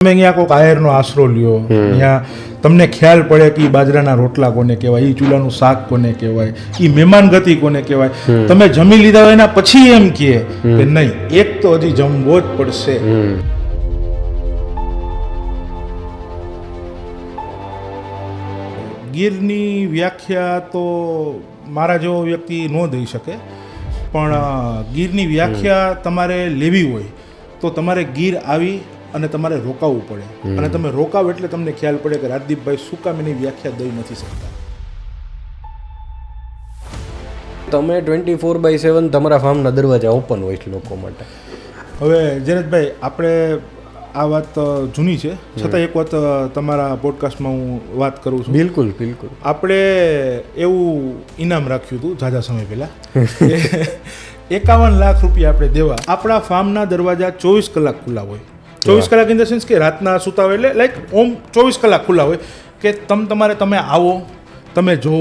તમે અહીંયા કોઈક આયરનો આશરો લ્યો. અહીંયા તમને ખ્યાલ પડે કે બાજરાના રોટલા કોને કહેવાય ઈ ચૂલાનું શાક કોને કહેવાય ઈ મહેમાન ગતિ કોને કહેવાય. તમે જમી લીધા હોય એના પછી એમ કહે કે નહીં એક તો હજી જમવો જ પડશે. ગીરની વ્યાખ્યા તો મારા જેવો વ્યક્તિ ન દઈ શકે પણ ગીરની વ્યાખ્યા તમારે લેવી હોય તો તમારે ગીર આવી અને તમારે રોકાવવું પડે. અને તમે રોકાવ એટલે તમને ખ્યાલ પડે કે રાજદીપભાઈ શું કામ એની વ્યાખ્યા દઈ નથી શકતા. તમે ટ્વેન્ટી ફોર બાય સેવન તમારા ફાર્મના દરવાજા ઓપન હોય છે લોકો માટે. હવે જયરાજભાઈ આપણે આ વાત જૂની છે. છતાં એક વાત તમારા પોડકાસ્ટમાં હું વાત કરું છું. બિલકુલ બિલકુલ. આપણે એવું ઇનામ રાખ્યું હતું ઝાઝા સમય પહેલાં એકાવન લાખ રૂપિયા આપણે દેવા. આપણા ફાર્મના દરવાજા ચોવીસ કલાક ખુલ્લા હોય. ચોવીસ કલાક ઇન ધ સેન્સ કે રાતના સુતા હોય એટલે લાઈક ઓમ ચોવીસ કલાક ખુલ્લા હોય કે તમ તમારે તમે આવો તમે જુઓ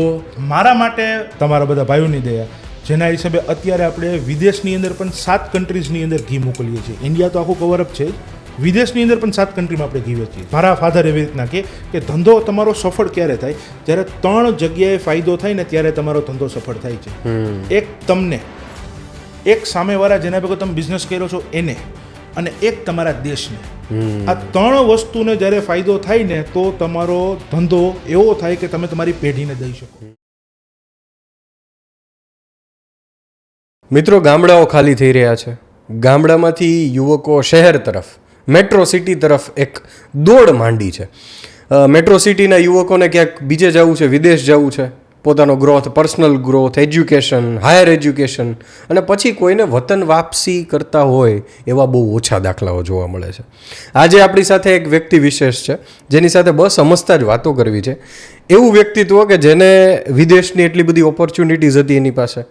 મારા માટે તમારા બધા ભાઈઓની દયા. જેના હિસાબે અત્યારે આપણે વિદેશની અંદર પણ સાત કન્ટ્રીઝની અંદર ઘી મોકલીએ છીએ. ઇન્ડિયા તો આખું કવરઅપ છે વિદેશની અંદર પણ સાત કન્ટ્રીમાં આપણે ઘી વેચીએ. મારા ફાધર એવી રીતના કે કે ધંધો તમારો સફળ ક્યારે થાય? જ્યારે ત્રણ જગ્યાએ ફાયદો થાય ને ત્યારે તમારો ધંધો સફળ થાય છે. એક તમને એક સામેવાળા જેના ભેગો તમે બિઝનેસ કર્યો છો એને. અને એક તમારા દેશને. આ ત્રણ વસ્તુને જ્યારે ફાયદો થાય ને તો તમારો ધંધો એવો થાય કે તમે તમારી પેઢીને દઈ શકો. મિત્રો ગામડાઓ ખાલી થઈ રહ્યા છે. ગામડામાંથી યુવકો શહેર તરફ મેટ્રો સિટી તરફ એક દોડ માંડી છે. મેટ્રો સિટીના યુવકોને ક્યાંક બીજે જવું છે વિદેશ જવું છે? પોતાનો growth personal growth education higher education અને પછી કોઈને વતન વાપસી કરતા હોય એવા બહુ ઓછા દાખલાઓ જોવા મળે છે. આજે આપણી સાથે એક વ્યક્તિ વિશેષ છે, જેની સાથે બસ સમજતા જ વાતો કરવી છે. એવું વ્યક્તિત્વ કે જેને વિદેશની એટલી બધી ઓપોર્ચ્યુનિટીઝ હતી એની પાસે.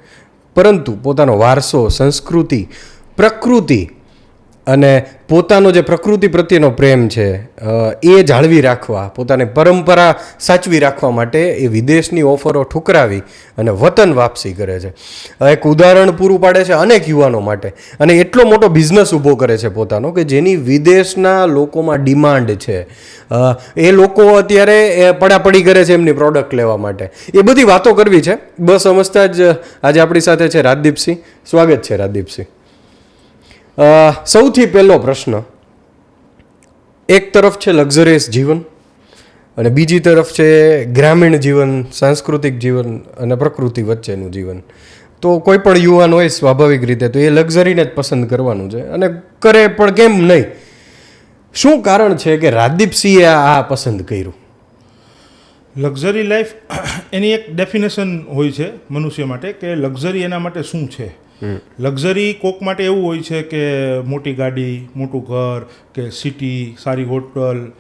પરંતુ પોતાનો વારસો, સંસ્કૃતિ, પ્રકૃતિ અને પોતાનો જે પ્રકૃતિ પ્રત્યેનો પ્રેમ છે એ જાળવી રાખવા, પોતાની પરંપરા સાચવી રાખવા માટે એ વિદેશની ઓફરો ઠુકરાવી અને વતન વાપસી કરે છે. એક ઉદાહરણ પૂરું પાડે છે અનેક યુવાનો માટે. અને એટલો મોટો બિઝનેસ ઊભો કરે છે પોતાનો કે જેની વિદેશના લોકોમાં ડિમાન્ડ છે. એ લોકો અત્યારે પડાપડી કરે છે એમની પ્રોડક્ટ લેવા માટે. એ બધી વાતો કરવી છે. બસ સમજતા જ આજે આપણી સાથે છે રાજદીપસિંહ. સ્વાગત છે રાજદીપસિંહ. સૌથી પહેલો પ્રશ્ન. એક તરફ છે લક્ઝરિયસ જીવન અને બીજી તરફ છે ગ્રામીણ જીવન, સાંસ્કૃતિક જીવન અને પ્રકૃતિ વચ્ચેનું જીવન. તો કોઈ પણ યુવાન હોય સ્વાભાવિક રીતે તો એ લક્ઝરીને જ પસંદ કરવાનું છે અને કરે પણ કેમ નહીં? શું કારણ છે કે રાજદીપસિંહે આ આ પસંદ કર્યું? લક્ઝરી લાઈફ એની એક ડેફિનેશન હોય છે મનુષ્ય માટે કે લક્ઝરી એના માટે શું છે? લક્ઝરી કોક માટે એવું હોય છે કે મોટી ગાડી મોટું ઘર કે સિટી સારી હોટલ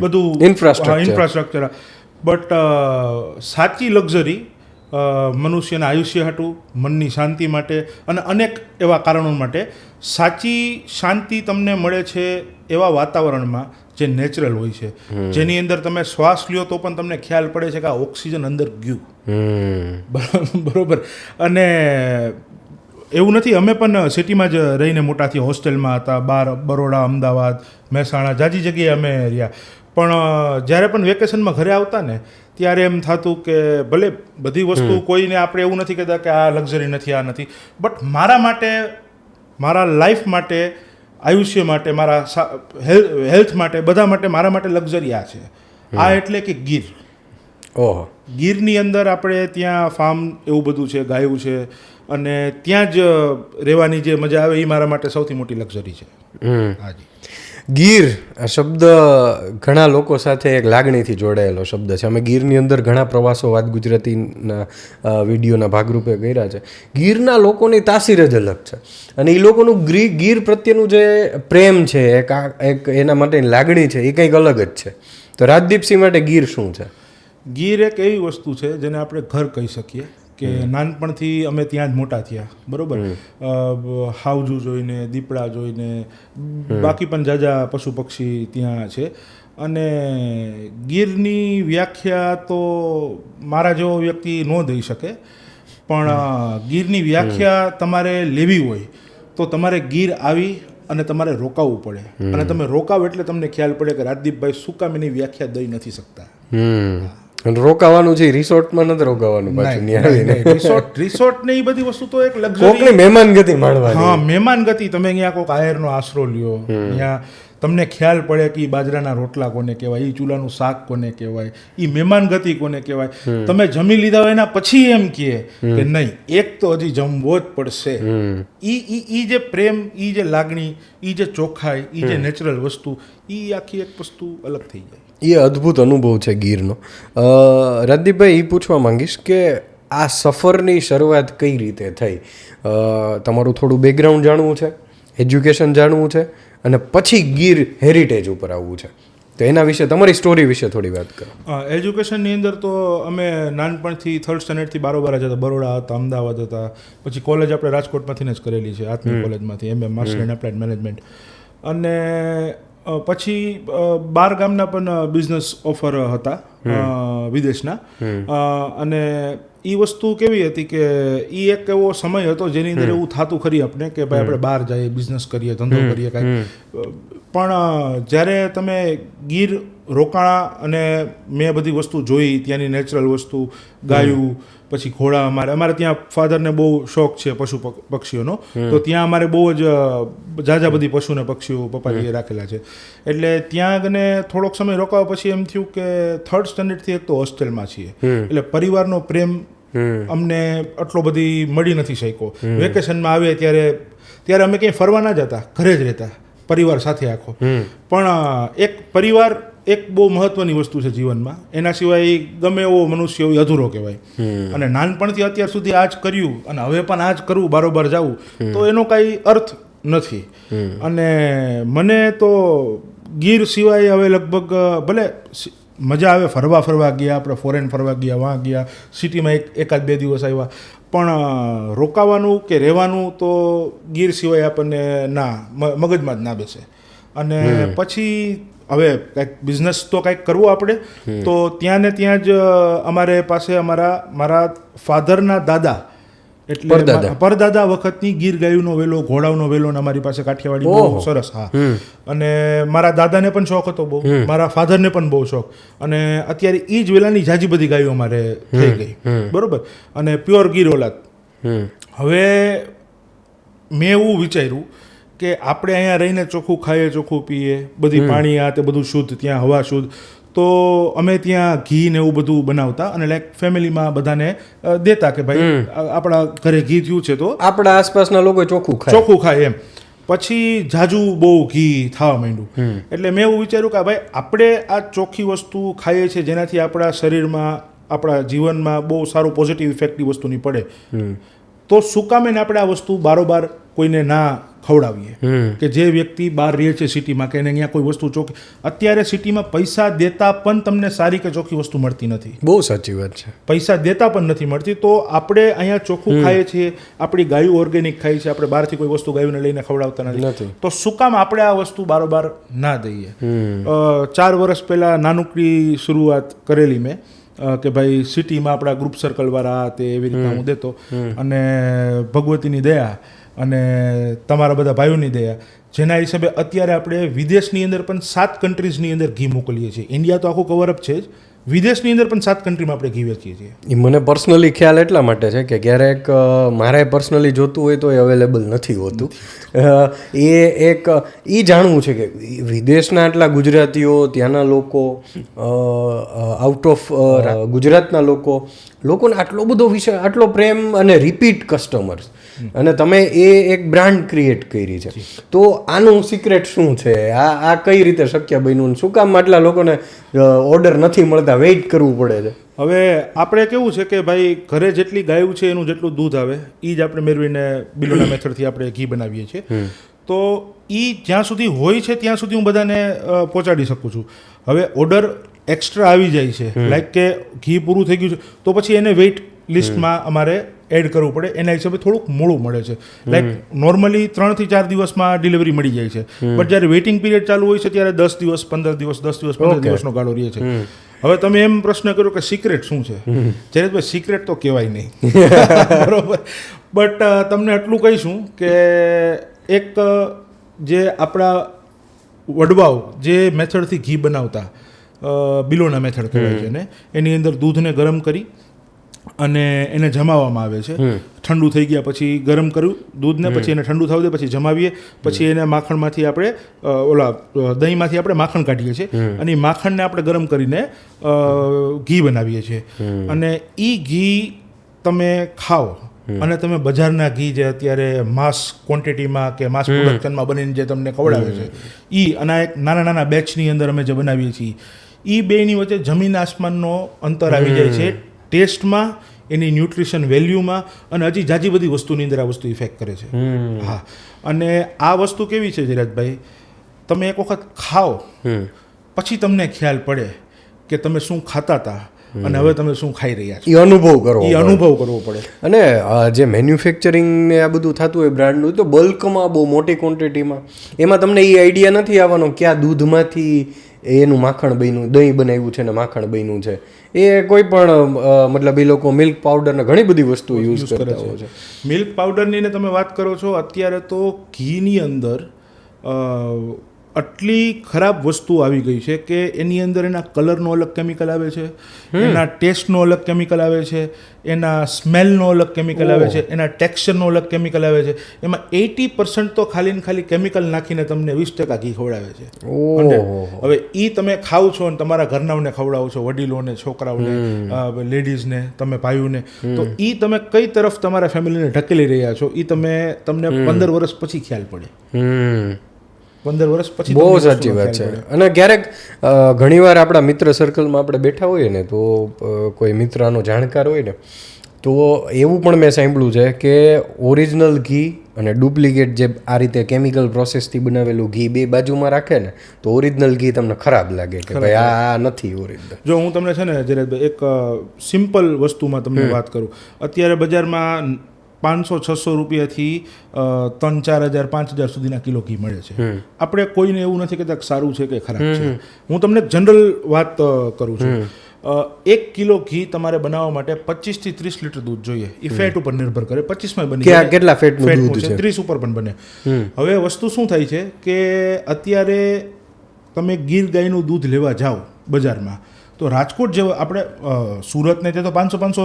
બધું Infrastructure. ઇન્ફ્રાસ્ટ્રક્ચર બટ સાચી લક્ઝરી મનુષ્યના આયુષ્ય હતું મનની શાંતિ માટે અને અનેક એવા કારણો માટે સાચી શાંતિ તમને મળે છે એવા વાતાવરણમાં જે નેચરલ હોય છે. જેની અંદર તમે શ્વાસ લ્યો તો પણ તમને ખ્યાલ પડે છે કે આ ઓક્સિજન અંદર ગયું. બરાબર- બરોબર. અને એવું નથી અમે પણ સિટીમાં જ રહીને મોટા થયા હોસ્ટેલમાં હતા બાર બરોડા અમદાવાદ મહેસાણા જાજી જગ્યાએ અમે રહ્યા. પણ જ્યારે પણ વેકેશનમાં ઘરે આવતા ને ત્યારે એમ થતું કે ભલે બધી વસ્તુ કોઈને આપણે એવું નથી કહેતા કે આ લક્ઝરી નથી આ નથી બટ મારા માટે મારા લાઈફ માટે આયુષ્ય માટે મારા હેલ્થ માટે બધા માટે મારા માટે લક્ઝરી આ છે. આ એટલે કે ગીર. ઓહો. ગીરની અંદર આપણે ત્યાં ફાર્મ એવું બધું છે ગાયું છે અને ત્યાં જ રહેવાની જે મજા આવે એ મારા માટે સૌથી મોટી લક્ઝરી છે. હાજી. ગીર આ શબ્દ ઘણા લોકો સાથે એક લાગણીથી જોડાયેલો શબ્દ છે. અમે ગીરની અંદર ઘણા પ્રવાસો વાત ગુજરાતીના વિડીયોના ભાગરૂપે કર્યા છે. ગીરના લોકોની તાસીર જ અલગ છે. અને એ લોકોનું ગ્રી ગીર પ્રત્યેનું જે પ્રેમ છે એક આ એક એના માટેની લાગણી છે એ કંઈક અલગ જ છે. તો રાજદીપસિંહ માટે ગીર શું છે? ગીર એક એવી વસ્તુ છે જેને આપણે ઘર કહી શકીએ. કે નાનપણથી અમે ત્યાં જ મોટા થયા બરોબર? હાવજુ જોઈને દીપડા જોઈને બાકી પણ જાજા પશુ પક્ષી ત્યાં છે. અને ગીરની વ્યાખ્યા તો મારા જેવો વ્યક્તિ ન દઈ શકે પણ ગીરની વ્યાખ્યા તમારે લેવી હોય તો તમારે ગીર આવી અને તમારે રોકાવવું પડે. અને તમે રોકાવ એટલે તમને ખ્યાલ પડે કે રાજદીપભાઈ શું કામ એની વ્યાખ્યા દઈ નથી શકતા. રોકાવાનું છે રિસોર્ટમાં નથી રોકાવાનું પાછું આવીને રિસોર્ટ રિસોર્ટ ને એ બધી વસ્તુ તો એક લક્ઝરી મહેમાન ગતિ માણવાની હા મહેમાન ગતિ. તમે અહીંયા કોઈક આયરનો આશરો લ્યો. અહીંયા તમને ખ્યાલ પડે કે બાજરાના રોટલા કોને કહેવાય એ ચૂલાનું શાક કોને કહેવાય ઈ મહેમાન ગતિ કોને કહેવાય. તમે જમી લીધા હોય એના પછી એમ કહે કે નહીં એક તો હજી જમવો જ પડશે. એ ઈ ઈ ઈ જે પ્રેમ ઈ જે લાગણી ઈ જે ચોખ્ખાઈ ઈ જે નેચરલ વસ્તુ ઈ આખી એક વસ્તુ અલગ થઈ જાય. એ અદ્ભુત અનુભવ છે ગીરનો. અ, રદીપભાઈ એ પૂછવા માંગીશ કે આ સફરની શરૂઆત કઈ રીતે થઈ? તમારું થોડું બેકગ્રાઉન્ડ જાણવું છે એજ્યુકેશન જાણવું છે અને પછી ગીર હેરિટેજ ઉપર આવવું છે. તો એના વિશે તમારી સ્ટોરી વિશે થોડી વાત કરો. એજ્યુકેશનની અંદર તો અમે નાનપણથી થર્ડ સ્ટેન્ડર્ડથી બારોબાર જ હતા. બરોડા હતા અમદાવાદ હતા. પછી કોલેજ આપણે રાજકોટમાંથી જ કરેલી છે આત્મી કોલેજમાંથી M M master and applied management અને પછી બાર ગામના પણ બિઝનેસ ઓફર હતા વિદેશના. અને એ વસ્તુ કેવી હતી કે એ એક એવો સમય હતો જેની અંદર એવું થતું ખરી આપણે કે ભાઈ આપણે બહાર જઈએ બિઝનેસ કરીએ ધંધો કરીએ કાંઈક. પણ જ્યારે તમે ગીર રોકાણા અને મેં બધી વસ્તુ જોઈ ત્યાંની નેચરલ વસ્તુ ગાયું પછી ઘોડા અમારે અમારે ત્યાં ફાધરને બહુ શોખ છે પશુ પક્ષીઓનો. તો ત્યાં અમારે બહુ જ જાજા ઝાઝા બધી પશુને પક્ષીઓ પપ્પાજીએ રાખેલા છે. એટલે ત્યાં કને થોડોક સમય રોકાવા પછી એમ થયું કે થર્ડ સ્ટેન્ડર્ડથી એક તો હોસ્ટેલમાં છીએ. એટલે પરિવારનો પ્રેમ અમને આટલો બધી મળી નથી શક્યો. વેકેશનમાં આવે ત્યારે ત્યારે અમે ક્યાંય ફરવા ના જતા ઘરે જ રહેતા પરિવાર સાથે આખો. પણ એક પરિવાર એક બહુ મહત્વની વસ્તુ છે જીવનમાં. એના સિવાય ગમે એવો મનુષ્ય હોય અધૂરો કહેવાય. અને નાનપણથી અત્યાર સુધી આ જ કર્યું અને હવે પણ આ જ કરવું બારોબાર જવું તો એનો કાંઈ અર્થ નથી. અને મને તો ગીર સિવાય હવે લગભગ ભલે મજા આવે ફરવા ફરવા ગયા આપણે ફોરેન ફરવા ગયા વાં ગયા સિટીમાં એક એકાદ બે દિવસ આવ્યા. પણ રોકાવાનું કે રહેવાનું તો ગીર સિવાય આપણને ના મગજમાં જ ના બેસે. અને પછી હવે કંઈક બિઝનેસ તો કંઈક કરવું આપણે તો ત્યાં ને ત્યાં જ અમારે પાસે અમારા મારા ફાધરના દાદા એટલે પરદાદા. વખતની ગીર ગાયુનો વેલો ઘોડાઓનો વેલો ને અમારી પાસે કાઠિયાવાડી બહુ સરસ હા. અને મારા દાદાને પણ શોખ હતો બહુ મારા ફાધરને પણ બહુ શોખ. અને અત્યારે એ જ વેલાની જાજી બધી ગાયો અમારે થઈ ગઈ. બરોબર? અને પ્યોર ગીર ઓલાદ. હવે મેં એવું વિચાર્યું કે આપણે અહીંયા રહીને ચોખ્ખું ખાઈએ ચોખ્ખું પીએ બધી પાણી આ તે બધું શુદ્ધ ત્યાં હવા શુદ્ધ. તો અમે ત્યાં ઘી ને એવું બધું બનાવતા અને લાઈક ફેમિલીમાં બધાને દેતા કે ભાઈ આપણા ઘરે ઘી થયું છે તો આપણા આસપાસના લોકો ચોખ્ખું ખાય. ચોખ્ખું ખાય એમ. પછી જાજુ બહુ ઘી થવા માંડ્યું. એટલે મેં એવું વિચાર્યું કે ભાઈ આપણે આ ચોખ્ખી વસ્તુ ખાઈએ છીએ જેનાથી આપણા શરીરમાં આપણા જીવનમાં બહુ સારું પોઝિટિવ ઇફેક્ટની વસ્તુની પડે. તો શું કામે આપણે આ વસ્તુ બારોબાર કોઈને ના ખવડાવીએ. કે જે વ્યક્તિ બહાર રહે છે સિટીમાં કે એને અહીંયા કોઈ વસ્તુ ચોખ્ખી અત્યારે સિટીમાં પૈસા દેતા પણ તમને સારી કે ચોખ્ખી વસ્તુ મળતી નથી. બહુ સાચી વાત છે. પૈસા દેતા પણ નથી મળતી. તો આપણે અહીંયા ચોખ્ખું ખાઈએ છીએ આપણી ગાયું ઓર્ગેનિક ખાઈ છે આપણે બહારથી કોઈ વસ્તુ ગાયોને લઈને ખવડાવતા નથી. તો શું કામ આપણે આ વસ્તુ બારોબાર ના દઈએ? ચાર વર્ષ પહેલા નાનકડી શરૂઆત કરેલી મેં. કે ભાઈ સિટીમાં આપણા ગ્રુપ સર્કલ વાળા તે એવી રીતના હું દેતો. અને ભગવતીની દયા અને તમારા બધા ભાઈઓની દયા. જેના હિસાબે અત્યારે આપણે વિદેશની અંદર પણ સાત કન્ટ્રીઝની અંદર ઘી મોકલીએ છીએ. ઇન્ડિયા તો આખું કવરઅપ છે જ. વિદેશની અંદર પણ સાત કન્ટ્રીમાં આપણે ઘી વેચીએ છીએ. એ મને પર્સનલી ખ્યાલ એટલા માટે છે કે ક્યારેક મારે પર્સનલી જોતું હોય તો એ અવેલેબલ નથી હોતું. એ એક એ જાણવું છે કે વિદેશના આટલા ગુજરાતીઓ ત્યાંના લોકો આઉટ ઓફ ગુજરાતના લોકો લોકોને આટલો બધો વિષય આટલો પ્રેમ અને રિપીટ કસ્ટમર્સ અને તમે એ એક બ્રાન્ડ ક્રિએટ કરી છે. તો આનું સિક્રેટ શું છે? આ આ કઈ રીતે શક્ય બન્યું શું કામ આટલા લોકોને ઓર્ડર નથી મળતા વેઇટ કરવું પડે છે? હવે આપણે કેવું છે કે ભાઈ ઘરે જેટલી ગાયું છે એનું જેટલું દૂધ આવે એ જ આપણે મેળવીને બિલોના મેથડથી આપણે ઘી બનાવીએ છીએ. તો એ જ્યાં સુધી હોય છે ત્યાં સુધી હું બધાને પહોંચાડી શકું છું. હવે ઓર્ડર એક્સ્ટ્રા આવી જાય છે. લાઈક કે ઘી પૂરું થઈ ગયું છે તો પછી એને વેઇટ લિસ્ટમાં અમારે એડ કરવું પડે. એના હિસાબે થોડુંક મોડું મળે છે. લાઈક નોર્મલી ત્રણથી ચાર દિવસમાં ડિલિવરી મળી જાય છે. બટ જ્યારે વેઇટિંગ પીરિયડ ચાલુ હોય છે ત્યારે દસ દિવસ પંદર દિવસ દસ દિવસ પંદર દિવસનો ગાળો રહે છે. હવે તમે એમ પ્રશ્ન કર્યો કે સિક્રેટ શું છે? જ્યારે ભાઈ સિક્રેટ તો કહેવાય નહીં. બરોબર? બટ તમને એટલું કહીશું કે એક જે આપણા વડવાઓ જે મેથડથી ઘી બનાવતા બિલોના મેથડ કહેવાય છે ને એની અંદર દૂધને ગરમ કરી અને એને જમાવવામાં આવે છે. ઠંડુ થઈ ગયા પછી ગરમ કર્યું દૂધને પછી એને ઠંડુ થવા દે પછી જમાવીએ. પછી એને માખણમાંથી આપણે ઓલા દહીંમાંથી આપણે માખણ કાઢીએ છીએ. અને એ માખણને આપણે ગરમ કરીને ઘી બનાવીએ છીએ. અને એ ઘી તમે ખાઓ અને તમે બજારના ઘી જે અત્યારે માસ ક્વોન્ટિટીમાં કે માસ પ્રોડક્શનમાં બનીને જે તમને ખવડાવે છે એ અને એક નાના નાના બેચની અંદર અમે જે બનાવીએ છીએ એ બેની વચ્ચે જમીન આસમાનનો અંતર આવી જાય છે. ટેસ્ટમાં એની ન્યુટ્રિશન વેલ્યુમાં અને હજી જાજી બધી વસ્તુની અંદર આ વસ્તુ ઇફેક્ટ કરે છે. હા. અને આ વસ્તુ કેવી છે ધીરજભાઈ તમે એક વખત ખાઓ પછી તમને ખ્યાલ પડે કે તમે શું ખાતા હતા અને હવે તમે શું ખાઈ રહ્યા છો. એ અનુભવ કરો એ અનુભવ કરવો પડે. અને જે મેન્યુફેક્ચરિંગ ને આ બધું થતું હોય બ્રાન્ડનું તો બલ્કમાં બહુ મોટી ક્વોન્ટિટીમાં એમાં તમને એ આઈડિયા નથી આવવાનો ક્યાં દૂધમાંથી એનું માખણ બન્યું દહીં બનાવ્યું છે ને માખણ બન્યું છે. એ કોઈ પણ મતલબ એ લોકો મિલ્ક પાવડરને ઘણી બધી વસ્તુ યુઝ કરતા હોય છે. મિલ્ક પાવડરની ને તમે વાત કરો છો અત્યારે તો ઘીની અંદર આટલી ખરાબ વસ્તુ આવી ગઈ છે કે એની અંદર એના કલરનો અલગ કેમિકલ આવે છે એના ટેસ્ટનો અલગ કેમિકલ આવે છે એના સ્મેલનો અલગ કેમિકલ આવે છે એના ટેક્સચરનો અલગ કેમિકલ આવે છે. એમાં એટી પર્સન્ટ તો ખાલી ને ખાલી કેમિકલ નાખીને તમને વીસ ટકા ઘી ખવડાવે છે. હવે ઈ તમે ખાવ છો અને તમારા ઘરનાઓને ખવડાવો છો વડીલોને છોકરાઓને લેડીઝને તમે ભાઈઓને તો ઈ તમે કઈ તરફ તમારા ફેમિલીને ઢકેલી રહ્યા છો ઈ તમે તમને પંદર વર્ષ પછી ખ્યાલ પડે. પંદર વર્ષ પછી બહુ સાચી વાત છે. અને ક્યારેક ઘણીવાર આપણા મિત્ર સર્કલમાં આપણે બેઠા હોઈએ ને તો કોઈ મિત્રનો જાણકાર હોય ને તો એવું પણ મેં સાંભળ્યું છે કે ઓરિજિનલ ઘી અને ડુપ્લિકેટ જે આ રીતે કેમિકલ પ્રોસેસથી બનાવેલું ઘી બે બાજુમાં રાખે ને તો ઓરિજિનલ ઘી તમને ખરાબ લાગે કે ભાઈ આ નથી ઓરિજિનલ જો હું તમને છે ને જયરાજભાઈ એક સિમ્પલ વસ્તુમાં તમને વાત કરું અત્યારે બજારમાં પાંચસો છસો રૂપિયાથી ત્રણ ચાર હજાર પાંચ હજાર સુધીના કિલો ઘી મળે છે. આપણે કોઈને એવું નથી કહેતા કે સારું છે કે ખરાબ છે. હું તમને જનરલ વાત કરું છું. એક કિલો ઘી તમારે બનાવવા માટે પચીસથી ત્રીસ લીટર દૂધ જોઈએ. એ ફેટ ઉપર નિર્ભર કરે. પચીસમાં બની. કેટલા ફેટ દૂધ છે? છે? ત્રીસ ઉપર પણ બને. હવે વસ્તુ શું થાય છે કે અત્યારે તમે ગીર ગાયનું દૂધ લેવા જાઓ બજારમાં તો રાજકોટ જેવા આપણે સુરતને સુરત તે તો પાંચસો પાંચસો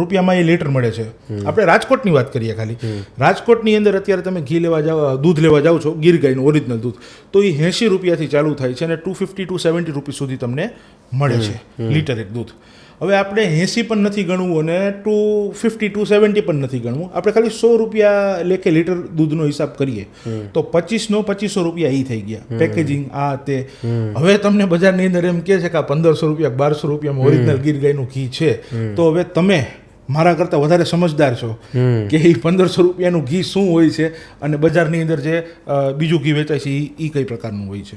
રૂપિયામાં એ લીટર મળે છે. આપણે રાજકોટની વાત કરીએ ખાલી. રાજકોટની અંદર અત્યારે તમે ઘી લેવા જાઓ દૂધ લેવા જાઓ છો ગીર ગાયનું ઓરિજિનલ દૂધ તો એ એંશી રૂપિયાથી ચાલુ થાય છે અને two fifty two seventy rupees સુધી તમને મળે છે લીટર એક દૂધ. હવે આપણે એંસી પણ નથી ગણવું અને ટુ ફિફ્ટી ટુ સેવન્ટી પણ નથી ગણવું. આપણે ખાલી સો રૂપિયા લેખે લીટર દૂધનો હિસાબ કરીએ. તો પચીસનો પચીસો રૂપિયા એ થઈ ગયા. પેકેજિંગ આ તે. હવે તમને બજારની અંદર એમ કહે છે કે આ પંદરસો રૂપિયા બારસો રૂપિયામાં ઓરિજિનલ ગીર ગાયનું ઘી છે. તો હવે તમે મારા કરતાં વધારે સમજદાર છો કે એ પંદરસો રૂપિયાનું ઘી શું હોય છે અને બજારની અંદર જે બીજું ઘી વેચાય છે એ કઈ પ્રકારનું હોય છે?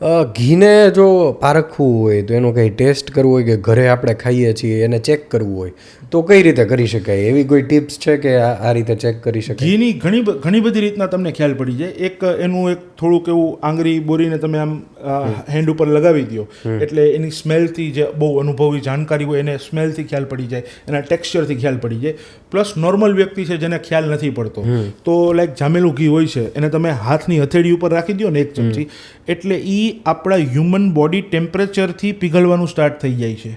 ઘીને જો પારખવું હોય તો એનો કંઈ ટેસ્ટ કરવો હોય કે ઘરે આપણે ખાઈએ છીએ એને ચેક કરવું હોય તો કઈ રીતે કરી શકાય? એવી કોઈ ટિપ્સ છે કે આ રીતે ચેક કરી શકાય? ઘીની ઘણી ઘણી બધી રીતના તમને ખ્યાલ પડી જાય. એક એનું એક થોડુંક એવું આંગળી બોરીને તમે આમ હેન્ડ ઉપર લગાવી દો એટલે એની સ્મેલથી જે બહુ અનુભવી જાણકારી હોય એને સ્મેલથી ખ્યાલ પડી જાય એના ટેક્સચરથી ખ્યાલ પડી જાય. પ્લસ નોર્મલ વ્યક્તિ છે જેને ખ્યાલ નથી પડતો. તો લાઈક જામેલું ઘી હોય છે એને તમે હાથની હથેળી ઉપર રાખી દો ને એક ચમચી. એટલે એ આપણા હ્યુમન બોડી ટેમ્પરેચરથી પીગળવાનું સ્ટાર્ટ થઈ જાય છે.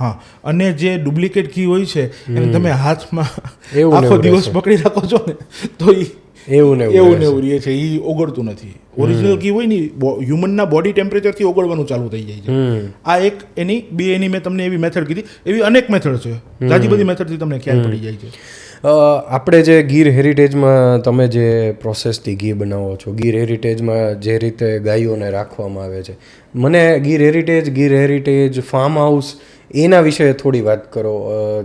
હા અને જે ડુપ્લિકેટ ઘી હોય છે એને તમે હાથમાં એવું આખો દિવસ પકડી રાખો છો ને તો ઈ એવું ને એવું ને એવું રહે છે એ ઓગળતું નથી. ઓરિજિનલ ઘી હોય ને હ્યુમનના બોડી ટેમ્પરેચરથી ઓગળવાનું ચાલુ થઈ જાય છે. આ એક એની બે એની મેં તમને એવી મેથડ કીધી. એવી અનેક મેથડ છે. જાજી બધી મેથડથી તમને ખ્યાલ પડી જાય છે. આપણે જે ગીર હેરિટેજમાં તમે જે પ્રોસેસથી ઘી બનાવો છો ગીર હેરિટેજમાં જે રીતે ગાયોને રાખવામાં આવે છે મને Gir heritage Gir heritage farm house એના વિશે થોડી વાત કરો.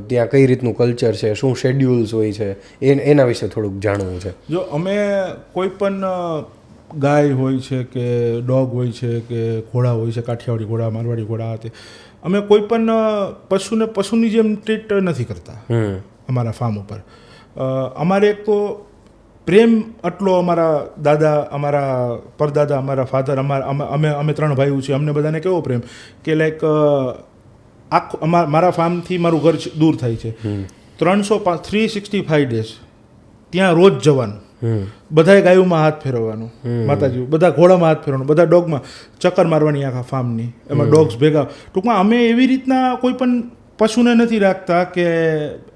ત્યાં કઈ રીતનું કલ્ચર છે શું શેડ્યુલ્સ હોય છે એ એના વિશે થોડુંક જાણવું છે. જો અમે કોઈ પણ ગાય હોય છે કે ડોગ હોય છે કે ઘોડા હોય છે કાઠિયાવાડી ઘોડા મારવાડી ઘોડા તે અમે કોઈ પણ પશુને પશુની જેમ ટ્રીટ નથી કરતા. અમારા ફાર્મ ઉપર. અમારે એક તો પ્રેમ આટલો અમારા દાદા અમારા પરદાદા અમારા ફાધર અમારા અમે અમે અમે ત્રણ ભાઈઓ છીએ. અમને બધાને કેવો પ્રેમ? કે લાઈક આખું અમારા મારા ફાર્મથી મારું ઘર દૂર થાય છે. ત્રણસો થ્રી સિક્સટી ફાઈવ ડેઝ ત્યાં રોજ જવાનું. બધાએ ગાયોમાં હાથ ફેરવવાનું. માતાજી બધા ઘોડામાં હાથ ફેરવાનું બધા ડોગમાં ચક્કર મારવાની આખા ફાર્મની એમાં ડોગ્સ ભેગા. ટૂંકમાં અમે એવી રીતના કોઈ પણ પશુને નથી રાખતા કે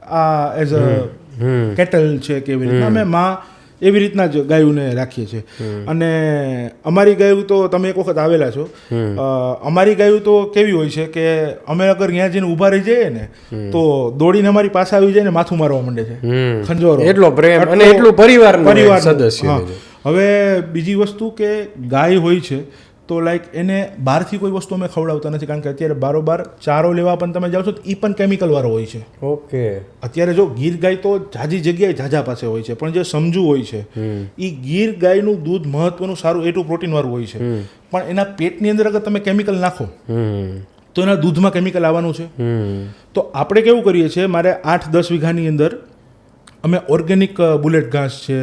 આ એઝ અ કેટલ છે કે એવી રીતના. અમે માં એવી રીતના જ ગાયુંને રાખીએ છીએ. અને અમારી ગાયું તો તમે એક વખત આવેલા છો. અ, અમારી ગાયું તો કેવી હોય છે કે અમે અગર ત્યાં જઈને ઊભા રહી જઈએ ને તો દોડીને અમારી પાસે આવી જાય ને માથું મારવા માંડે છે. ખંજવારો એટલો પ્રેમ અને એટલું પરિવાર પરિવાર સદસ્ય હા. હવે બીજી વસ્તુ કે ગાય હોય છે તો લાઈક એને બહારથી કોઈ વસ્તુ અમે ખવડાવતા નથી કારણ કે અત્યારે બારોબાર ચારો લેવા પણ તમે જાઓ છો તો એ પણ કેમિકલ વાળો હોય છે. ઓકે. અત્યારે જો ગીર ગાય તો જાજી જગ્યાએ જાજા પાસે હોય છે પણ જે સમજુ હોય છે એ ગીર ગાયનું દૂધ મહત્વનું સારું એટલું પ્રોટીન વાળું હોય છે. પણ એના પેટની અંદર અગર તમે કેમિકલ નાખો તો એના દૂધમાં કેમિકલ આવવાનું છે. તો આપણે કેવું કરીએ છીએ મારે આઠ દસ વીઘાની અંદર અમે ઓર્ગેનિક બુલેટ ઘાસ છે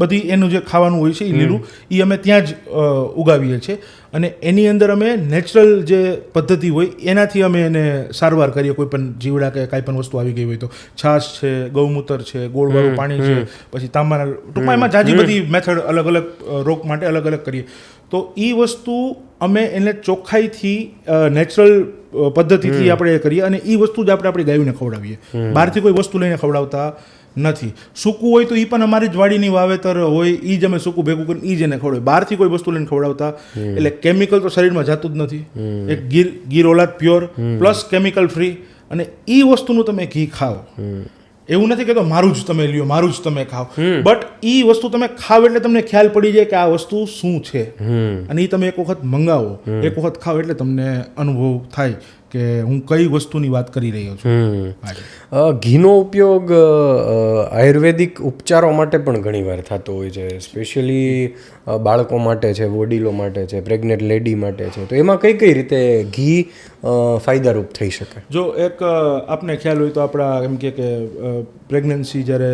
બધી એનું જે ખાવાનું હોય છે એ લીલું એ અમે ત્યાં જ ઉગાવીએ છીએ. અને એની અંદર અમે નેચરલ જે પદ્ધતિ હોય એનાથી અમે એને સારવાર કરીએ. કોઈ પણ જીવડા કે કાંઈ પણ વસ્તુ આવી ગઈ હોય તો. છાશ છે ગૌમૂત્ર છે ગોળવાળું પાણી છે પછી તાંબાના ટૂંકમાં એમાં જાજી બધી મેથડ અલગ અલગ રોગ માટે અલગ અલગ કરીએ. તો એ વસ્તુ અમે એને ચોખ્ખાઈથી નેચરલ પદ્ધતિથી આપણે કરીએ અને એ વસ્તુ જ આપણે આપણી ગાયોને ખવડાવીએ. બહારથી કોઈ વસ્તુ લઈને ખવડાવતા નથી. સૂકું હોય તો એ પણ અમારી જ વાડીની વાવેતર હોય એ જ અમે સૂકું ભેગું કરીને એ જ એને ખવડાવે બહારથી કોઈ વસ્તુ લઈને ખવડાવતા એટલે કેમિકલ તો શરીરમાં જતું જ નથી. એક ગીર ગીર ઓલાદ પ્યોર પ્લસ કેમિકલ ફ્રી અને એ વસ્તુનું તમે ઘી ખાઓ. એવું નથી કહેતો મારું જ તમે લ્યો મારું જ તમે ખાઓ. બટ એ વસ્તુ તમે ખાવ એટલે તમને ખ્યાલ પડી જાય કે આ વસ્તુ શું છે. અને એ તમે એક વખત મંગાવો એક વખત ખાઓ એટલે તમને અનુભવ થાય કે હું કઈ વસ્તુની વાત કરી રહ્યો છું. ઘીનો ઉપયોગ આયુર્વેદિક ઉપચારો માટે પણ ઘણીવાર થતો હોય છે સ્પેશિયલી બાળકો માટે છે વડીલો માટે છે પ્રેગ્નેન્ટ લેડી માટે છે. તો એમાં કઈ કઈ રીતે ઘી ફાયદારૂપ થઈ શકે? જો એક આપને ખ્યાલ હોય તો આપણા એમ કે કે પ્રેગ્નન્સી જ્યારે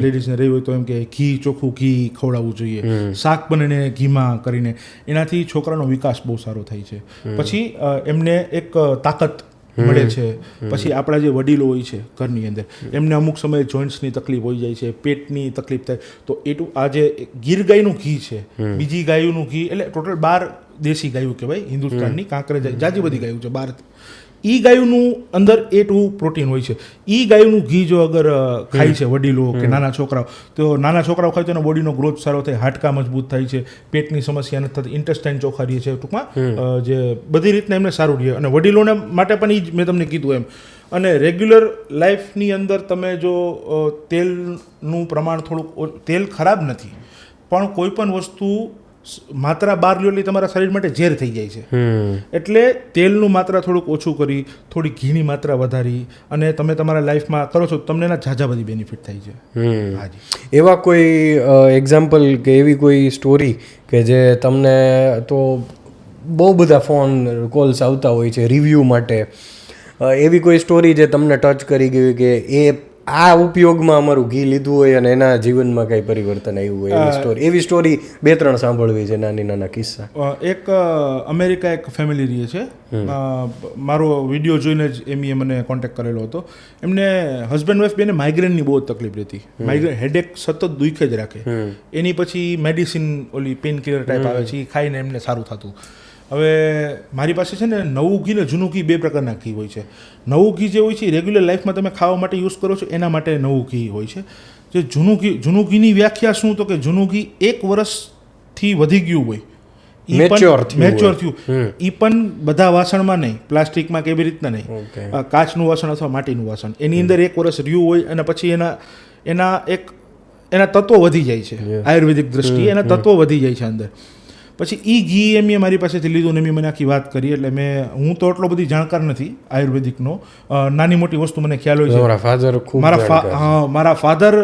લેડીઝને રહી હોય તો એમ કે ઘી ચોખ્ખું ઘી ખવડાવવું જોઈએ. શાક બનીને ઘીમાં કરીને. એનાથી છોકરાનો વિકાસ બહુ સારો થાય છે. પછી એમને એક તાકાત મળે છે. પછી આપણા જે વડીલો હોય છે ઘરની અંદર એમને અમુક સમયે જોઈન્ટ્સની તકલીફ હોઈ જાય છે પેટની તકલીફ થાય. તો એટલું આ જે ગીર ગાયનું ઘી છે બીજી ગાયનું ઘી એટલે ટોટલ બાર દેશી ગાયું કહેવાય હિન્દુસ્તાનની કાંકરે જાજી બધી ગાયું છે બાર ઈ ગાયનું અંદર એ ટુ પ્રોટીન હોય છે. ઈ ગાયનું ઘી જો અગર ખાય છે વડીલો કે નાના છોકરાઓ તો નાના છોકરાઓ ખાય તો એનો બોડીનો ગ્રોથ સારો થાય હાડકા મજબૂત થાય છે પેટની સમસ્યા નથી થતી ઇન્ટેસ્ટાઇન રહે છે ટૂંકમાં જે બધી રીતના એમને સારું રહે. અને વડીલોને માટે પણ એ જ મેં તમને કીધું એમ. અને રેગ્યુલર લાઈફની અંદર તમે જો તેલનું પ્રમાણ થોડુંક તેલ ખરાબ નથી પણ કોઈ પણ વસ્તુ માત્રા બાર લ્યો એટલે તમારા શરીર માટે ઝેર થઈ જાય છે. એટલે તેલનું માત્રા થોડુંક ઓછું કરી થોડી ઘીની માત્રા વધારી અને તમે તમારા લાઈફમાં કરો છો તમને એના ઝાઝા બધી બેનિફિટ થાય છે. હાજી એવા કોઈ એક્ઝામ્પલ કે એવી કોઈ સ્ટોરી કે જે તમને તો બહુ બધા ફોન કોલ્સ આવતા હોય છે રિવ્યૂ માટે. એવી કોઈ સ્ટોરી જે તમને ટચ કરી ગઈ કે એ આ ઉપયોગમાં અમારું ઘી લીધું હોય અને એના જીવનમાં કંઈ પરિવર્તન આવ્યું હોય એવી સ્ટોરી એવી સ્ટોરી બે ત્રણ સાંભળવી છે નાની નાના કિસ્સા. એક અમેરિકા એક ફેમિલી રહે છે. મારો વીડિયો જોઈને જ એમીએ મને કોન્ટેક્ટ કરેલો હતો. એમને હસબન્ડ વાઈફ બેને માઇગ્રેનની બહુ તકલીફ રહેતી. માઇગ્રેન હેડેક સતત દુઃખે જ રાખે. એની પછી મેડિસિન ઓલી પેન કિલર ટાઈપ આવે છે એ ખાઈને એમને સારું થતું. હવે મારી પાસે છે ને નવું ઘી ને જૂનું ઘી બે પ્રકારના ઘી હોય છે. નવું ઘી જે હોય છે રેગ્યુલર લાઈફમાં તમે ખાવા માટે યુઝ કરો છો એના માટે નવું ઘી હોય છે. જે જૂનું ઘી જૂનું ઘીની વ્યાખ્યા શું? તો કે જૂનું ઘી એક વર્ષથી વધી ગયું હોય. મેચ્યોર થયું. એ પણ બધા વાસણમાં નહીં પ્લાસ્ટિકમાં કેવી રીતના નહીં. કાચનું વાસણ અથવા માટીનું વાસણ. એની અંદર એક વર્ષ રહ્યું હોય અને પછી એના એના એક એના તત્વો વધી જાય છે. આયુર્વેદિક દ્રષ્ટિએ એના તત્વો વધી જાય છે અંદર. પછી એ ઘી એમ મારી પાસેથી લીધું ને મેં મને આખી વાત કરી એટલે મેં હું તો એટલો બધી જાણકાર નથી આયુર્વેદિકનો. નાની મોટી વસ્તુ મને ખ્યાલ હોય છે. મારા ફાધર ખૂબ મારા મારા ફાધર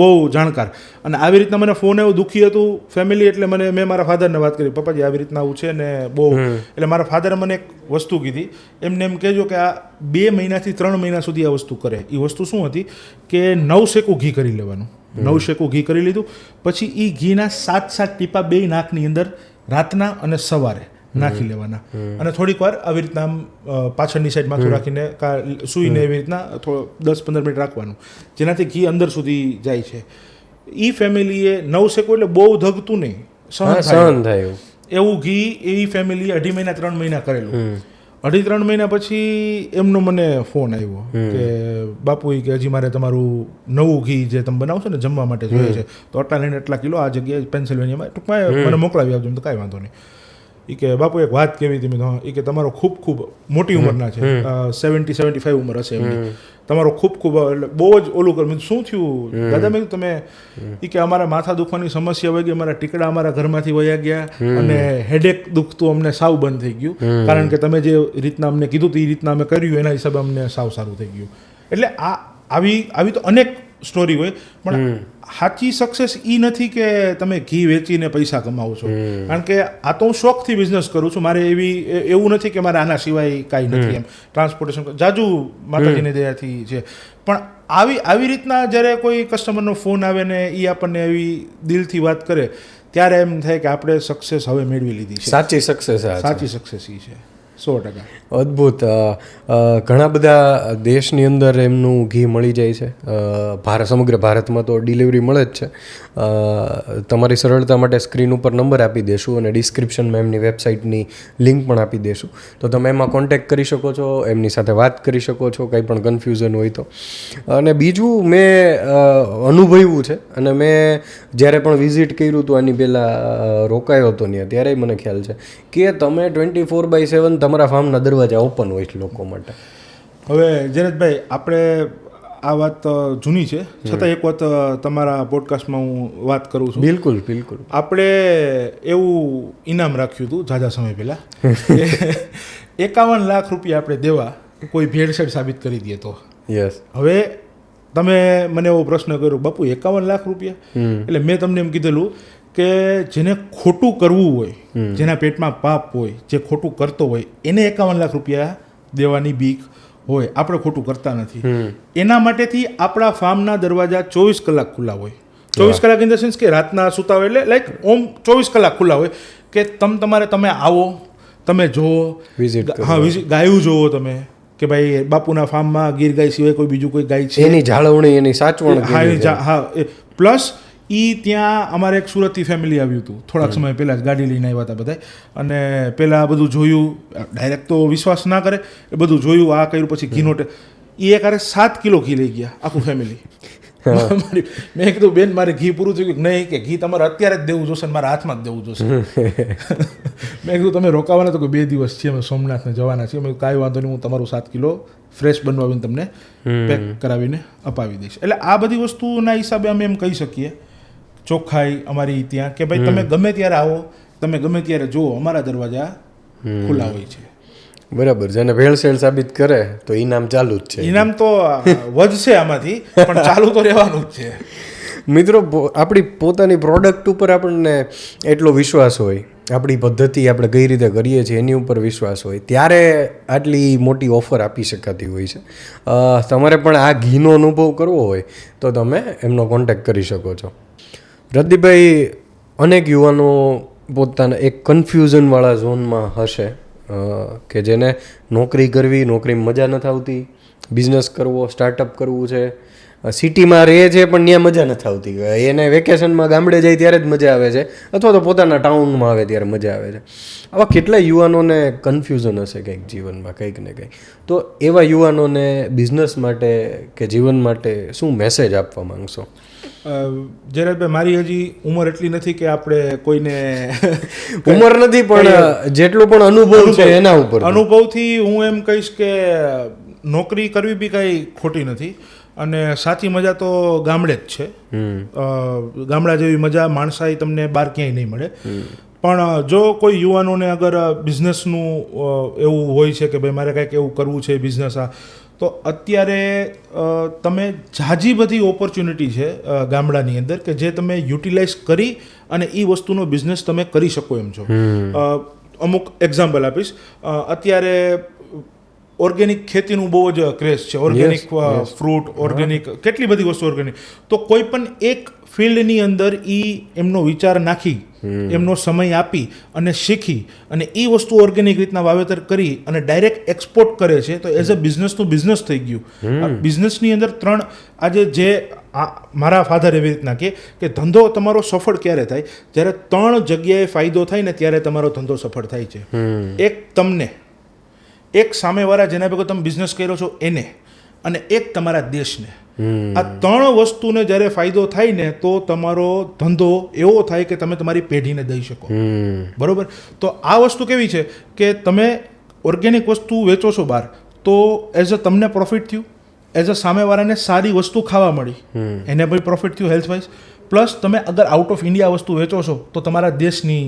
બહુ જાણકાર. અને આવી રીતના મને ફોન એવું દુઃખી હતું ફેમિલી એટલે મને મેં મારા ફાધરને વાત કરી પપ્પાજી આવી રીતના આવું છે ને બહુ. એટલે મારા ફાધરે મને એક વસ્તુ કીધી એમને એમ કહેજો કે આ બે મહિનાથી ત્રણ મહિના સુધી આ વસ્તુ કરે. એ વસ્તુ શું હતી કે નવ શેકું ઘી કરી લેવાનું. નવ શેકું ઘી કરી લીધું. પછી એ ઘીના સાત સાત ટીપા બે નાકની અંદર રાતના અને સવારે નાખી લેવાના. અને થોડીક વાર આવી રીતના આમ પાછળની સાઈડ માથું રાખીને સૂઈને એવી રીતના થોડો દસ પંદર મિનિટ રાખવાનું. જેનાથી ઘી અંદર સુધી જાય છે. ઈ ફેમિલીએ નવ શેકો એટલે બહુ ધગતું નહીં. સહન થાય. એવું. ઘી એ ફેમિલીએ અઢી મહિના ત્રણ મહિના કરેલું. અઢી ત્રણ મહિના પછી એમનો મને ફોન આવ્યો કે બાપુ કે હજી મારે તમારું નવું ઘી જે તમે બનાવશો ને જમવા માટે જોઈએ છે. તો આટલા લઈને એટલા કિલો આ જગ્યાએ પેન્સિલ્વેનિયામાં ટૂંકમાં મને મોકલાવી આવજો તો કાંઈ વાંધો નહીં. એ કે બાપુ એક વાત કેવી હતી મેં હા. કે તમારો ખૂબ ખૂબ મોટી ઉંમરના છે. સેવન્ટી સેવન્ટી ફાઈવ ઉંમર હશે એમની. તમારો ખૂબ ખૂબ એટલે બહુ જ ઓલું કર્યું શું થયું? દાદા મેં તમે એ કે અમારા માથા દુખવાની સમસ્યા વહી ગઈ અમારા ટીકડા અમારા ઘરમાંથી વયા ગયા અને હેડેક દુખતું અમને સાવ બંધ થઈ ગયું. કારણ કે તમે જે રીતના અમને કીધું એ રીતના અમે કર્યું એના હિસાબે અમને સાવ સારું થઈ ગયું. એટલે આ આવી આવી તો અનેક સ્ટોરી હોય પણ સાચી સક્સેસ એ નથી કે તમે ઘી વેચીને પૈસા કમાવો છો. કારણ કે આ તો હું શોખથી બિઝનેસ કરું છું મારે એવી એવું નથી કે મારે આના સિવાય કાંઈ નથી એમ. ટ્રાન્સપોર્ટેશન જાજુ માતાજીની દયાથી છે. પણ આવી આવી રીતના જ્યારે કોઈ કસ્ટમરનો ફોન આવે ને એ આપણને એવી દિલથી વાત કરે ત્યારે એમ થાય કે આપણે સક્સેસ હવે મેળવી લીધી છે. સાચી સક્સેસ સાચી સક્સેસ એ છે. સો ટકા. અદ્ભુત. ઘણા બધા દેશની અંદર એમનું ઘી મળી જાય છે. ભારત સમગ્ર ભારતમાં તો ડિલિવરી મળે જ છે. તમારી સરળતા માટે સ્ક્રીન ઉપર નંબર આપી દેશું અને ડિસ્ક્રિપ્શનમાં એમની વેબસાઇટની લિંક પણ આપી દેશું. તો તમે એમાં કોન્ટેક્ટ કરી શકો છો, એમની સાથે વાત કરી શકો છો, કંઈ પણ કન્ફ્યુઝન હોય તો. અને બીજું મેં અનુભવ્યું છે અને મેં જ્યારે પણ વિઝિટ કર્યું હતું આની પહેલાં રોકાયો હતો ત્યાં ત્યારે મને ખ્યાલ છે કે તમે ટ્વેન્ટી ફોર બાય સેવન તમારા ફાર્મના દરવાજા ઓપન હોય છે લોકો માટે. હવે જનતભાઈ આપણે આ વાત જૂની છે. છતાં એક વાત તમારા પોડકાસ્ટમાં હું વાત કરું છું. બિલકુલ બિલકુલ. આપણે એવું ઇનામ રાખ્યું હતું ઝાઝા સમય પહેલાં એકાવન લાખ રૂપિયા આપણે દેવા કોઈ ભેળસેળ સાબિત કરી દે તો. યસ હવે તમે મને એવો પ્રશ્ન કર્યો બાપુ એકાવન લાખ રૂપિયા? એટલે મેં તમને એમ કીધેલું કે જેને ખોટું કરવું હોય જેના પેટમાં પાપ હોય જે ખોટું કરતો હોય એને એકાવન લાખ રૂપિયા દેવાની બીક હોય આપણે ખોટું કરતા નથી. એના માટેથી આપણા ફાર્મના દરવાજા ચોવીસ કલાક ખુલ્લા હોય. ચોવીસ કલાક ઇન ધ સેન્સ કે રાતના સૂતા હોય એટલે લાઈક ઓમ ચોવીસ કલાક ખુલ્લા હોય કે તમ તમારે તમે આવો તમે જુઓ વિઝિટ હા વિઝિટ ગાયું જુઓ તમે કે ભાઈ બાપુના ફાર્મમાં ગીર ગાય સિવાય કોઈ બીજું કોઈ ગાય છે? એની જાળવણી એની સાચવણ હા હા પ્લસ ઈ ત્યાં અમારે એક સુરતથી ફેમિલી આવ્યું હતું. થોડાક સમય પહેલાં જ ગાડી લઈને આવ્યા હતા બધા અને પહેલાં બધું જોયું ડાયરેક્ટ તો વિશ્વાસ ના કરે એ બધું જોયું આ કર્યું પછી ઘીનો નોટે. એ એક આરે સાત કિલો ઘી લઈ ગયા આખું ફેમિલી મેં કીધું બેન મારે ઘી પૂરું થયું. કે નહીં કે ઘી તમારે અત્યારે જ દેવું જોશે મારા હાથમાં જ દેવું જોશે. મેં કીધું તમે રોકાવાના તો કે બે દિવસ છીએ અમે સોમનાથને જવાના છીએ. મેં કાંઈ વાંધો નહીં હું તમારું સાત કિલો ફ્રેશ બનાવીને તમને પેક કરાવીને અપાવી દઈશ. એટલે આ બધી વસ્તુના હિસાબે અમે એમ કહી શકીએ ચોખ્ખાઈ અમારી ત્યાં કે ભાઈ તમે ગમે ત્યારે આવો તમે ગમે ત્યારે જુઓ અમારા દરવાજા ખુલ્લા હોય છે. બરાબર જેને ભેળસેળ સાબિત કરે તો ઇનામ ચાલુ જ છે. ઇનામ તો વધશે આમાંથી પણ ચાલુ તો રહેવાનું જ છે. મિત્રો આપણી પોતાની પ્રોડક્ટ ઉપર આપણને એટલો વિશ્વાસ હોય આપણી પદ્ધતિ આપણે કઈ રીતે કરીએ છીએ એની ઉપર વિશ્વાસ હોય ત્યારે આટલી મોટી ઓફર આપી શકાતી હોય છે. તમારે પણ આ ઘીનો અનુભવ કરવો હોય તો તમે એમનો કોન્ટેક્ટ કરી શકો છો. રદીપભાઈ અનેક યુવાનો પોતાના એક કન્ફ્યુઝનવાળા ઝોનમાં હશે કે જેને નોકરી કરવી, નોકરીમાં મજા નથી આવતી બિઝનેસ કરવો સ્ટાર્ટઅપ કરવું છે. સિટીમાં રહે છે, પણ ત્યાં મજા નથી આવતી. એને વેકેશનમાં ગામડે જાય ત્યારે જ મજા આવે છે, અથવા તો પોતાના ટાઉનમાં આવે ત્યારે મજા આવે છે. આવા કેટલા યુવાનોને કન્ફ્યુઝન હશે કંઈક જીવનમાં, કંઈક ને કંઈક. તો એવા યુવાનોને બિઝનેસ માટે કે જીવન માટે શું મેસેજ આપવા માંગશો? અ, જયરાજભાઈ મારી હજી ઉંમર એટલી નથી કે આપણે કોઈને ઉંમર નથી પણ જેટલો પણ અનુભવ છે એના ઉપર અનુભવથી હું એમ કહીશ કે નોકરી કરવી બી કાંઈ ખોટી નથી અને સાચી મજા તો ગામડે જ છે. ગામડા જેવી મજા માણસાઈ તમને બહાર ક્યાંય નહીં મળે. પણ જો કોઈ યુવાનોને અગર બિઝનેસનું એવું હોય છે કે ભાઈ મારે કાંઈક એવું કરવું છે બિઝનેસ આ તો અત્યારે તમે ઝાઝી બધી ઓપોર્ચ્યુનિટી છે ગામડાની અંદર કે જે તમે યુટિલાઇઝ કરી અને એ વસ્તુનો બિઝનેસ તમે કરી શકો એમ છો. અમુક એક્ઝામ્પલ આપીશ. અત્યારે ઓર્ગેનિક ખેતીનું બહુ જ ક્રેઝ છે. ઓર્ગેનિક ફ્રૂટ ઓર્ગેનિક કેટલી બધી વસ્તુ ઓર્ગેનિક તો કોઈ પણ એક ફિલ્ડની અંદર એ એમનો વિચાર નાખી એમનો સમય આપી અને શીખી અને એ વસ્તુ ઓર્ગેનિક રીતના વાવેતર કરી અને ડાયરેક્ટ એક્સપોર્ટ કરે છે તો એઝ અ બિઝનેસનું બિઝનેસ થઈ ગયું. બિઝનેસની અંદર ત્રણ આજે જે આ મારા ફાધર એવી રીતના કે ધંધો તમારો સફળ ક્યારે થાય? જ્યારે ત્રણ જગ્યાએ ફાયદો થાય ને ત્યારે તમારો ધંધો સફળ થાય છે. એક તમને એક સામેવાળા જેના ભેગો તમે બિઝનેસ કર્યો છો એને. અને એક તમારા દેશને. આ ત્રણ વસ્તુને જ્યારે ફાયદો થાય ને તો તમારો ધંધો એવો થાય કે તમે તમારી પેઢીને દઈ શકો. બરોબર? તો આ વસ્તુ કેવી છે કે તમે ઓર્ગેનિક વસ્તુ વેચો છો બહાર તો એઝ અ તમને પ્રોફિટ થયું. એઝ અ સામેવાળાને સારી વસ્તુ ખાવા મળી. એને ભાઈ પ્રોફિટ થયું હેલ્થ વાઇઝ પ્લસ તમે અગર આઉટ ઓફ ઇન્ડિયા વસ્તુ વેચો છો તો તમારા દેશની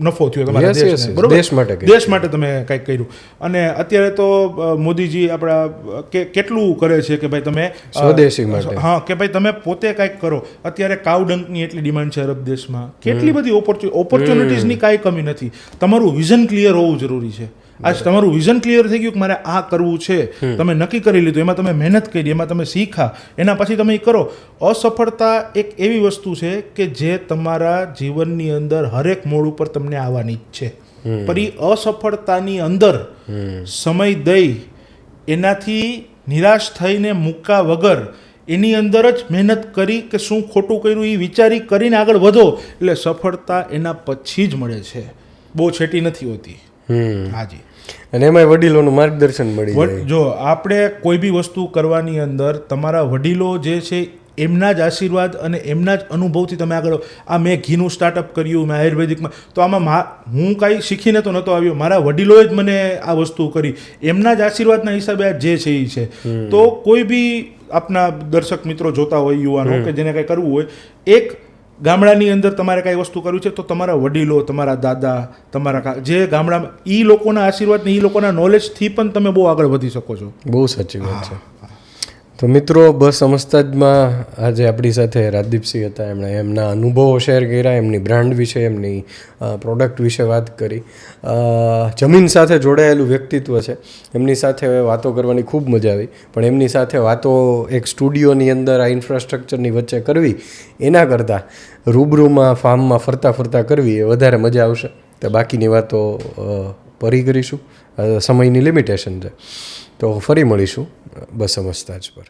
નફો થયો તમારા દેશને. બરોબર? દેશ માટે દેશ માટે તમે કંઈક કર્યું. અને અત્યારે તો મોદીજી આપણા કે કેટલું કરે છે કે ભાઈ તમે સ્વદેશી માટે. હા કે ભાઈ તમે પોતે કંઈક કરો. અત્યારે કાવડંકની એટલી ડિમાન્ડ છે અરબ દેશમાં. કેટલી બધી ઓપોર્ચ્યુ ઓપોર્ચ્યુનિટીઝની કાંઈ કમી નથી. તમારું વિઝન ક્લિયર હોવું જરૂરી છે. આજ તમારું વિઝન ક્લિયર થઈ ગયું કે મારે આ કરવું છે. તમે નક્કી કરી લીધું એમાં તમે મહેનત કરી એમાં તમે શીખા એના પછી તમે એ કરો. અસફળતા એક એવી વસ્તુ છે કે જે તમારા જીવનની અંદર હરેક મોડ ઉપર તમને આવવાની જ છે. પણ એ અસફળતાની અંદર સમય દઈ એનાથી નિરાશ થઈને મૂકા વગર એની અંદર જ મહેનત કરી કે શું ખોટું કર્યું એ વિચારી કરીને આગળ વધો. એટલે સફળતા એના પછી જ મળે છે. બહુ છેટી નથી હોતી. હાજી અને એમાંય વડીલોનું માર્ગદર્શન મળી જો આપણે કોઈ બી વસ્તુ કરવાની અંદર તમારા વડીલો જે છે એમના જ આશીર્વાદ અને એમના જ અનુભવથી તમે આગળ આ મેં ઘીનું સ્ટાર્ટઅપ કર્યું મેં આયુર્વેદિકમાં. તો આમાં હું કાંઈ શીખીને તો નહોતો આવ્યો. મારા વડીલોએ જ મને આ વસ્તુ કરી. એમના જ આશીર્વાદના હિસાબે આ જે છે એ છે. તો કોઈ બી આપના દર્શક મિત્રો જોતા હોય યુવાનો કે જેને કાંઈ કરવું હોય એક ગામડાની અંદર તમારે કાંઈ વસ્તુ કરવી છે તો તમારા વડીલો તમારા દાદા તમારા જે ગામડામાં એ લોકોના આશીર્વાદ ને એ લોકોના નોલેજથી પણ તમે બહુ આગળ વધી શકો છો. બહુ સાચી વાત છે. તો મિત્રો, બસ સમજતા આજે આપણી સાથે રાજદીપસિંહ હતા. એમણે એમના અનુભવો શેર કર્યા, એમની બ્રાન્ડ વિશે, એમની પ્રોડક્ટ વિશે વાત કરી. જમીન સાથે જોડાયેલું વ્યક્તિત્વ છે. એમની સાથે વાતો કરવાની ખૂબ મજા આવી. પણ એમની સાથે વાતો એક સ્ટુડિયોની અંદર, આ ઇન્ફ્રાસ્ટ્રક્ચરની વચ્ચે કરવી, એના કરતાં રૂબરૂમાં, ફાર્મમાં ફરતા ફરતા કરવી એ વધારે મજા આવશે. તો બાકીની વાતો પરી કરીશું. સમયની લિમિટેશન છે. તો ફરી મળીશું. બસ સમજતા જ પર.